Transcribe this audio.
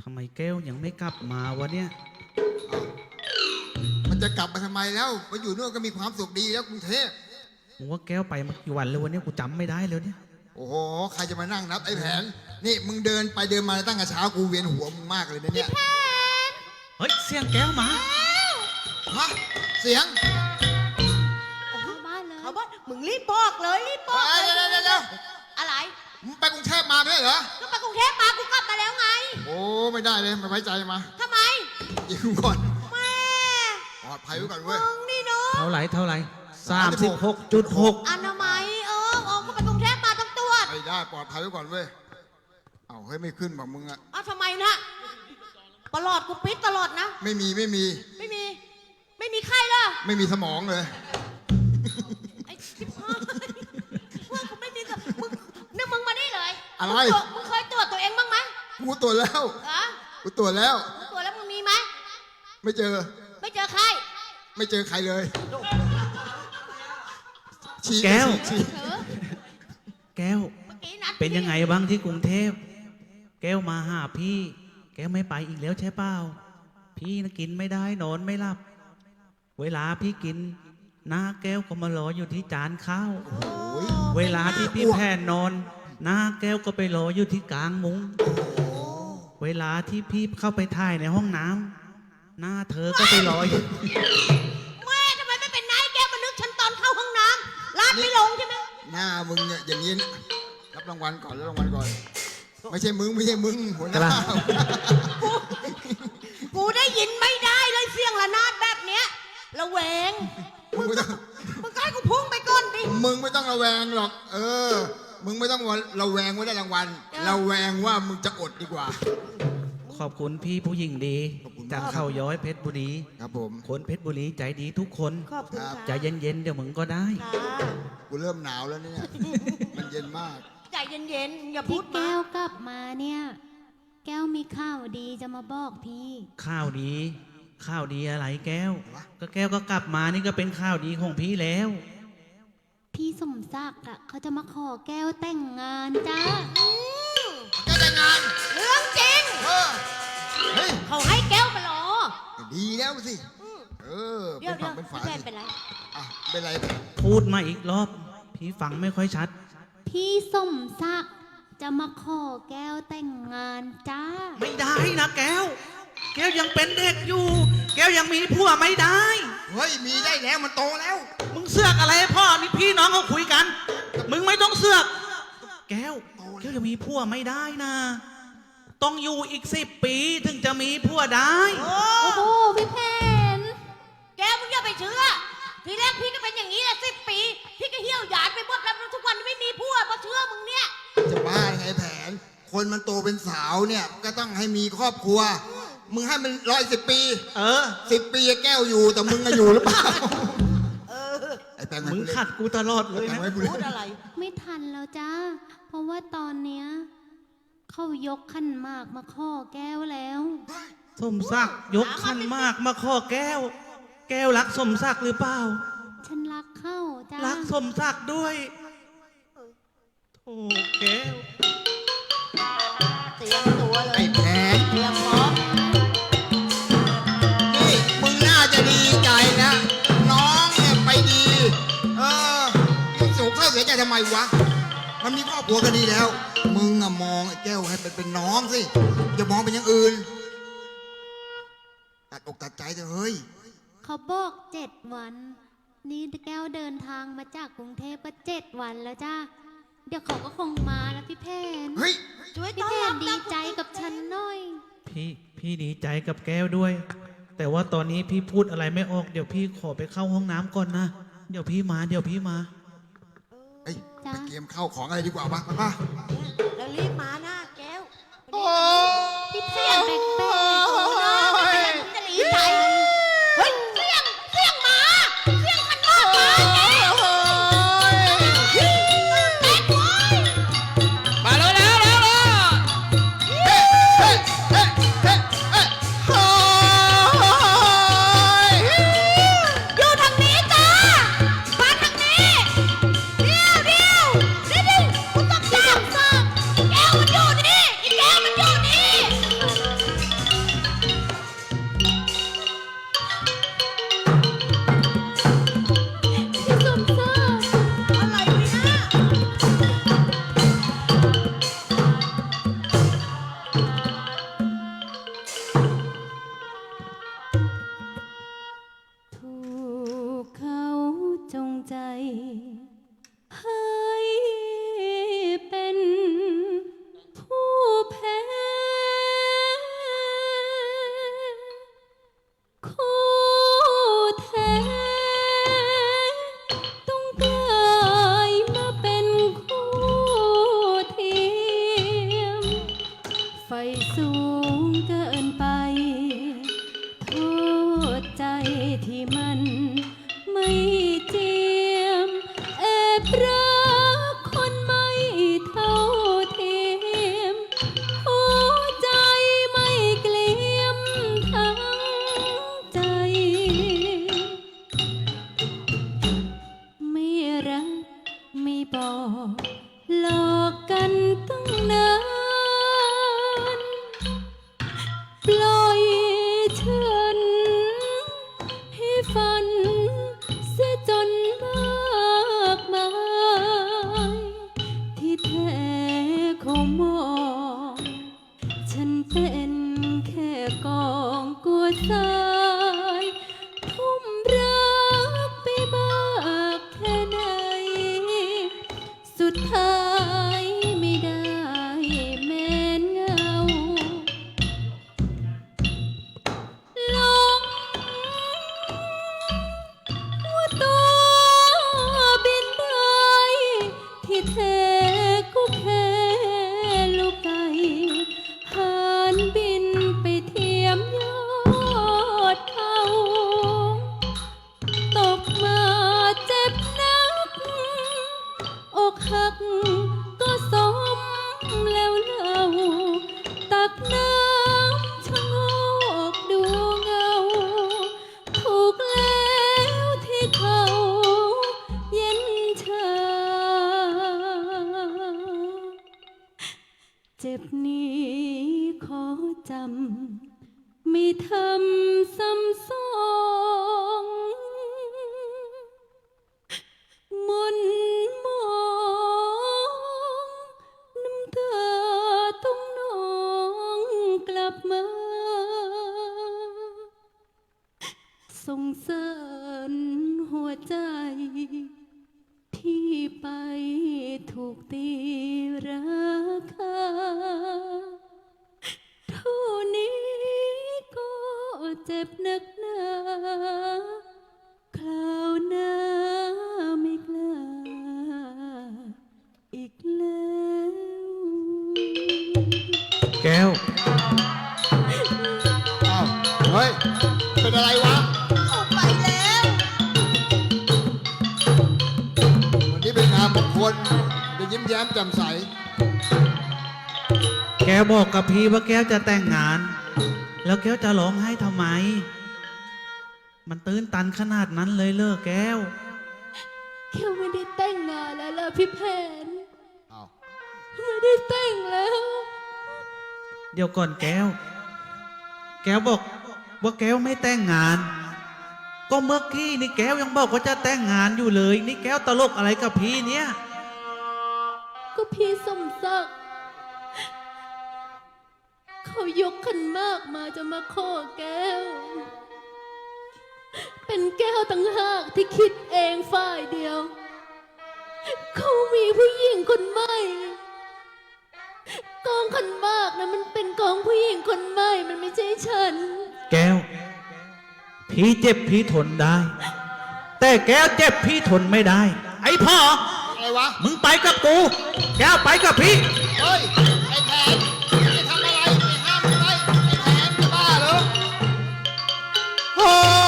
ทำไมแก้วยังไม่กลับมาวะเนี่ย มันจะกลับมาทำไมแล้วมาอยู่นู่นก็มีความสุขดีแล้วกรุงเทพมึงว่าแก้วไปมากี่วันแล้ววันนี้กูจำไม่ได้แล้วเนี่ย โอ้โหใครจะมานั่งนับไอ้แผน นี่มึงเดินไปเดินมาตั้งแต่เช้ากูเวียนหัวมึงมากเลยนะเนี่ยเฮ้ยเสียงแก้วมา ฮะ เสียงเข้าบ้านเลยเขาบอกมึงรีบบอกเลยรีบบอกเอ้ยเลยเดี๋ยวเดี๋ยวเดี๋ยวอะไรมึงไปกรุงเทพมาไม่ใช่เหรอก็ไปกรุงเทพมากูกลับมาแล้วไง โอ้ไม่ได้เลยไม่ไว้ใจมาทำไมยิงก่อนแม่ปลอดภัยไว้ก่อนเว้ยมึงนี่เนาะเท่าไหร่เท่าไหร่สามสิบหกจุดหกอนามัยเออเออก็ไปกรุงเทพมาต้องตรวจไม่ได้ปลอดภัยไว้ก่อนเว้ยเอาเฮ้ยไม่ขึ้นบอกมึงอะอ้าวทำไมนะตลอดกูปิดตลอดนะ ไม่มีไม่มี ไม่มีไม่มีไข้เหรอไม่มีสมองเลย ไอ้ชิบหายว่ากูไม่มีกับมึงนี่มึงมานี่เลยอะไร มึงตวจมึงเคยตรวจตัวเองบ้างไหมกูตรวจแล้วเหรอกูตรวจแล้ว มึงตรวจแล้วมึงมีไหมไม่เจอ ไม่เจอไข้ไม่เจอใครเลยชี้แก้ว ชี้เออแก้ว เมื่อกี้นัดเป็นยังไงบ้างที่กรุงเทพ แก้วมาหาพี่ แก้วไม่ไปอีกแล้วใช่เปล่า พี่นะกินไม่ได้นอนไม่หลับ เวลาพี่กินหน้าแก้วก็มารออยู่ที่จานข้าวโอ้ยเวลาที่พี่แพนนอนหน้าแก้วก็ไปรออยู่ที่กลางมุง้ง เวลาที่พี่เข้าไปถ่ายในห้องน้ำหน้าเธอก็ไปรออยู่ แม่ทำไมไม่เป็นนายแกมานึกฉันตอนเข้าห้องน้ำลาดไม่ลงใช่ไหมหน้ามึงเนี่ยอย่างนี้นะรับรางวัลก่อนรับรางวัลก่อน ไม่ใช่มึง ไม่ใช่มึงหัวหน้าครับกูได้ยินไม่ได้เลยเสียงระนาดแบบเนี้ย ระแวง มึงไม่ต้อง มึงก็ให้กูพุ่งไปก่อนดิ มึงไม่ต้องระแวงหรอก เออ มึงไม่ต้องระแวงว่าได้รางวัลเออระแวงว่ามึงจะอดดีกว่า ขอบคุณพี่ผู้หญิงดี ขอบคุณจากมากเข้าย้อยเพชรบุรี ครับผม คนเพชรบุรีใจดีทุกคน ขอบคุณครับ ใจเย็นๆ เดี๋ยวมึงก็ได้ ค่ะกูเริ่มหนาวแล้วเนี่ย มันเย็นมาก ใจเย็นๆ อย่าพูพี่ดมาแก้วกลับมาเนี่ย แก้วมีข่าวดีจะมาบอกพี่ ข้าวดี ข้าวดีอะไรแก้ววะก็แก้วก็กลับมานี่ก็เป็นข้าวดีของพี่แล้ว พี่สมศักดิ์อะเขาจะมาขอแก้วแต่งงานจ้าอืมแกแต่งงานเรื่องจริงเออเฮ้ยเขาให้แก้วมารอ ดีแล้วสิอืมเออเดี๋ยวเป็นเดี๋ฝั่ยวงเป็นฝาพี่แพนสิเป็นไรอะเป็นไร พูดมาอีกรอบ พี่ฟังไม่ค่อยชัด พี่สมศักดิ์จะมาขอแก้วแต่งงานจ้า ไม่ได้นะแก้ว แก้วยังเป็นเด็กอยู่ แก้วยังมีผัวไม่ได้ เฮ้ยมีได้แล้วมันโตแล้ว มึงเสือกอะไรให้พ่อนี่พี่น้องเขาคุยกัน มึงไม่ต้องเสือก แก้วแก้วยังมีผัวไม่ได้นะ ต้องอยู่อีกสิบปีถึงจะมีผัวได้โอ้โอ้โหพี่เพนแก้วมึงอย่าไปเชื่อ ทีแรกพี่ก็เป็นอย่างนี้แหละสิบปี พี่ก็เหี่ยวหยาดไปหมดแล้วทุกวันนี้ไม่มีผัวเพราะเชื่อมึงเนี่ย จะบ้าไงแผน คนมันโตเป็นสาวเนี่ยก็ต้องให้มีครอบครัว มึงให้มันร้อยสิบปีเออ สิบปีแก้วอยู่แต่มึงอะอยู่หรือเปล่าเออไอ้แปลงมึงขัดกูตลอดเลยแปลงนะไว้กูพูดเลยอะไร ไม่ทันแล้วจ้า เพราะว่าตอนเนี้ยเขายกขันหมากมาขอแก้วแล้ว สมศักดิ์ยกขันหมากมาขอแก้ว แก้วรักสมศักดิ์หรือเปล่า ฉันรักเข้าจ้ารักสมศักดิ์ด้วยโอ้แก้ว เตรียมตัวเลไอ้ยแผนเตรียมพร้อม มวะ มันมีครอบครัวก็ดีแล้ว มึงอะมองไอ้แก้วให้เป็นเป็นน้องสิ อย่ามองเป็นอย่างอื่น ตัดอกตัดใจเถอะเฮ้ย เขาบอกเจ็ดวัน นี่แก้วเดินทางมาจากกรุงเทพก็เจ็ดวันแล้วจ้าเดี๋ยวเขาก็คงมาแล้วพี่เพนเฮ้ย ช่วยพี่ต้อนเพรันบดีใจกับฉันหน่อย พี่พี่ดีใจกับแก้วด้วย แต่ว่าตอนนี้พี่พูดอะไรไม่ออก เดี๋ยวพี่ขอไปเข้าห้องน้ำก่อนนะ เดี๋ยวพี่มา เดี๋ยวพี่มาเฮ้ย จ๊ะไปเกมเข้าของอะไรดีกว่าปะปะ ให้ ที่เธอ ไม่ทำซ้ำสองมนมองน้ำตาต้องนองกลับมา สงสารหัวใจ ที่ไปถูกตีราคา เจ็บหนักหนาคราวหน้าไม่กล้าอีกแล้ว แก้ว อ้าวเฮ้ย เป็นอะไรวะ ออกไปแล้ว วันนี้เป็นงานมงคลจะยิ้มแย้มแจ่มใส แกบอกกับพี่ว่าแก้วจะแต่งงาน แล้วแก้วจะร้องไห้ทำไม มันตื้นตันขนาดนั้นเลยเลอแก้ว แค่ไม่ได้แต่งงานแล้วล่ะพี่แผนอ้าวไม่ได้แต่งแล้ว เดี๋ยวก่อนแก้ว แก้วบอกว่าแก้วไม่แต่งงาน ก็เมื่อกี้นี่แก้วยังบอกว่าจะแต่งงานอยู่เลย นี่แก้วตลกอะไรกับพี่เนี่ย ก็พี่สมศักดิ์ เขายกขันหมากมาจะมาขอแก้ว เป็นแก้วตั้งหากที่คิดเองฝ่ายเดียว เขามีผู้หญิงคนใหม่กองขันหมากนะมันเป็นกองผู้หญิงคนใหม่มันไม่ใช่ฉัน แก้ว พี่เจ็บพี่ทนได้ แต่แก้วเจ็บพี่ทนไม่ได้ ไอ้พ่อ อะไรวะ มึงไปกับกู แก้วไปกับพี่ เฮ้ย Oh!